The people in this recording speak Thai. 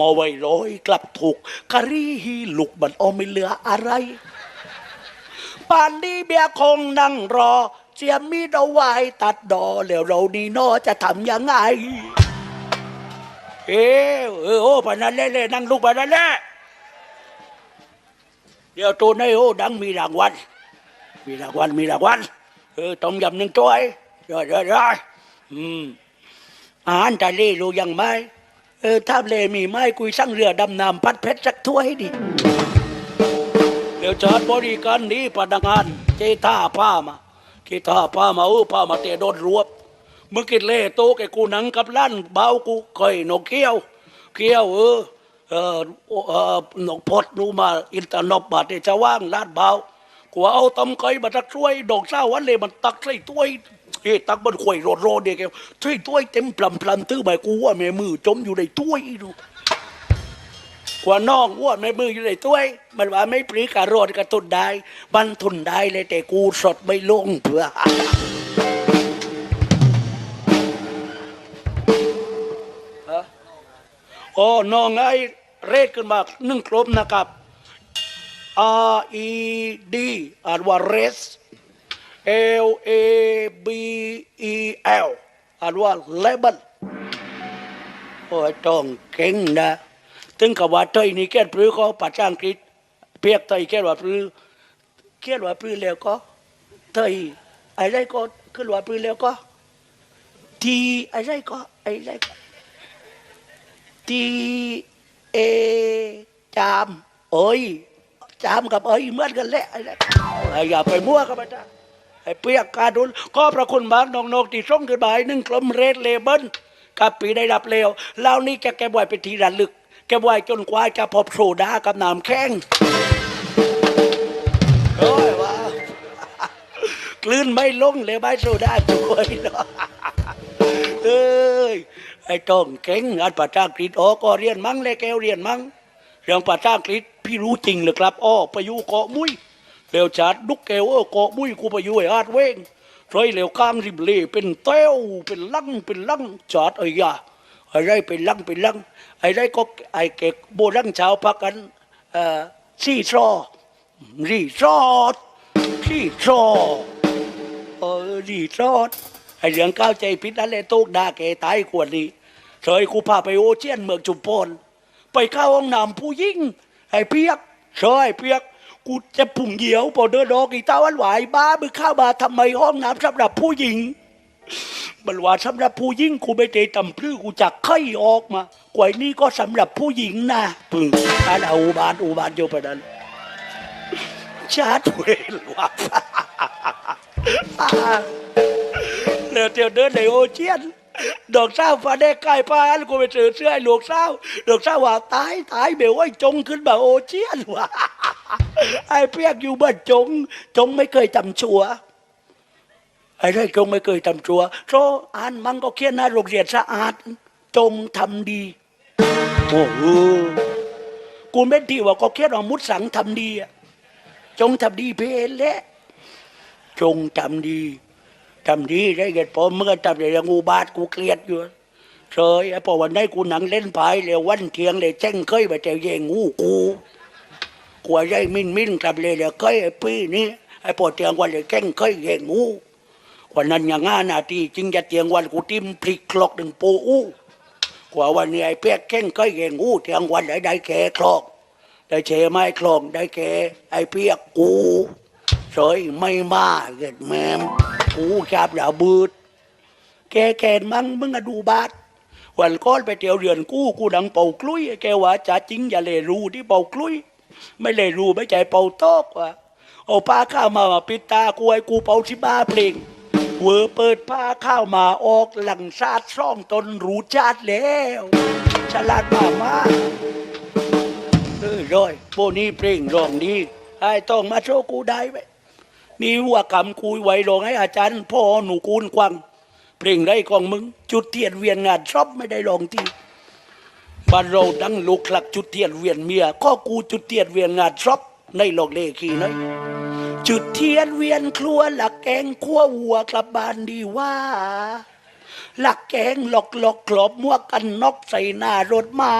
มาไว้ร้อยกลับถูกคารีฮีลุกมันเอาไม่เหลืออะไรป่านนี้เบียคงนั่งรอ เจียมมีดเอาไว้ตัดดอแล้วเราดีนอจะทำยังไง เออเออโอ้ปานนั้นเล่ๆนั่งลูกปานนั้นแหละเดี๋ยวตัวในโอ้ดังมีรางวัลมีรางวัลมีรางวัลเออต้มยำหนึ่งถ้วยเดี๋ยวเดี๋ยวเดี๋ยวอืมอาหารทะเลรู้ยังไหม เออถ้าเลมีไหมคุยสั่งเรือดำน้ำพัดเพชรสักถ้วยดิเดี๋ยวจัดบริการนี้พนักงานเจท่าผ้ามาเจท่าผ้ามาเออผ้ามาเตะโดนรวบเมึงกินเล่โตแกกูหนังกับลั่นเบากูเคยนกเกี้ยวเกี้ยวเออเออเออนกพดนูมาอินเตอร์นบบาดเดจะว่างลาดเบากูเอาตำไก่มาตักช่วยดอกเศร้าวันเลยมันตักใส่ถ้วย เฮ้ตักมันข่อยโรดโรดเด็กใส่ถ้วยเต็มพลำพลำตื้อไปกูว่าแม่มือจมอยู่ในถ้วยดูกว่าน้องว่าแม่มืออยู่ในถ้วย มันว่าไม่ปรีกะโรดกระตุนได้มันทุนได้เลยแต่กูสดไม่ลงเพื่อฮะโอ้น้องไอ้เรดขึ้นมานึ่งกลมนะครับ R E D อ่านว่า res L A B E L อ่านว่า label โอ้ยต้องเก่งนะถึงกับว่าเตยนี่แค่ปรือก็ภาษาอังกฤษเพียกเตยแค่ว่าปรือแค่ว่าปรือแล้วก็เตยอะไรก็ขึ้นว่าปรือแล้วก็ทีอะไรก็อะไรก็ T A จามเอ้ยจามกับเอ้ยเหมือนกันแหละไอ้ไอ้อย่าไปมั่วกับมันนะไอ้ เปียกการดุลก็พระคุณมากน้องนกที่ส่งขึ้นมาให้หนึ่งกลมเรดเลเบิลกับปีได้รับเลวแล้วนี่แกแกบไว้เป็นทีระลึก แกบไว้จนกว่าจะพบโซดากับน้ำแข็งโอ้ยว้ากลืนไม่ลงเลยใบโซดาช่วยเนาะเอ้ยไอ้ต้องเก่งอ่านภาษาอังกฤษอ๋อก็เรียนมั้งเลยแกวเรียนมั้งเรื่องภาษาอังกฤษพี่รู้จริงเลยครับอ้อไปอยู่เกาะมุ้ย เร็วจัดดุกแกวเออกาะมุ้ยกูไปอยู่ไอ้อาดเว้งรอยเหลวกลางริมเลเป็นเต้วเป็นลังเป็นลังจัดไอ้ยาไอ้ไรเป็นลังเป็นลังไอ้ไรก็ไอ้เก็กโบรังชาวพักกันเอ่อซี่ซอรีสอร์ทซี่ซอเออดีรอดไอ้เรื่องก้าวใจพิษนั่นแหละโตกด่าแกตายขวดนี้เคยกูพาไปโอเชียนเมืองจุมพรไปเข้าห้องน้ำผู้ยิ่งไอ้เปียกใช่เปียก กูจะปุ่งเหี่ยวพอเดินดอกอีตาวันไหวบ้ามึงเข้ามาทำไมห้องน้ำสำหรับผู้หญิงมันว่าสำหรับผู้หญิงกูไม่ได้ตำพื้กูจากไข่ออกมากวยนี่ก็สำหรับผู้หญิงนะปึงอันเอาอุบาทอุบาทอยู่ประนั้นชาติเวรว่ะเดี๋ยวเดี๋ยวเดินในโอเชียนดอกเศร้าฟ้าแดงใกล้ป้าอันกูไปซื้อเสื้อให้หลวงเศร้าดอกเศร้าว่าตายตายเบลว่าจงขึ้นมาโอเชียนว่ะ ไอ้เปียกอยู่บ้านจง จงไม่เคยทำชัวไอ้ไรจงไม่เคยทำชัวเพราะอ่านมันก็เขียนหน้าโรงเรียนสะอาด จงทำดีโอ้โหกูไม่ดีว่าก็เขียนว่ามุดสังทำดีอะจงทำดีเพลแหละจงทำดีทำดีได้เกิดพอเมื่อทำอะไรงูบาดกูเกลียดอยู่เฉยไอ้พอวันได้กูหนังเล่นไพ่เลยวันเทียงเลยแจ้งเคยไปแต่แย่งงูกู กลัวใจมินมินทำเลยเลยเคยไอ้ปีนี้ไอ้พอเทียงวันเลยแจ้งเคยแย่งงูวันนั้นอย่างงานนาทีจริงจะเทียงวันกูติ้มพลิกคลอกหนึ่งปูอู้กว่าวันนี้ไอ้เปียกแจ้งเคยแย่งงูเทียงวันได้ได้แก่คลอกได้เชไม้คลองได้แก่ไอ้เปียกกูเฉยไม่มาเกิดแมมกูชาบดาบืดแกแกนมั้งมึงอะดูบาดวันก้อนไปเที่ยวเรือนกู้กูดังเป่ากลุ้ยแกว่าจะจริงอย่าเลยรู้ที่เป่ากลุ้ย ไม่เลยรู้ไม่ใจเป่าโต๊กว่ะเอาผ้าข้าวมามาปิดตากูไอ้กูเป่าที่บ้าเพลงเวอเปิดผ้าข้าวมาออกหลังชาติซ่องตนรู้ชาติแล้วฉลาดมากมากเออร้อยโบนี้เพลงร้องดีไอ้ต้องมาโชว์กูได้ไหมนี่หัวคำคุยไว้ร้องให้อาจารย์พ่อหนูกูนควังเพลงไรของมึง จุดเทียนเวียนงานชอบไม่ได้รองที่ บาเราดังลูกหลักจุดเทียนเวียนเมียข้อกูจุดเทียนเวียนงานทรอบในโลกเลขีน้อยจุดเทียนเวียนครัวหลักแกงขั้ววัวกลับบ้านดีว่า หลักแกงหลอกหลอกกรอบมัวกันนอกใส่หน้ารถมา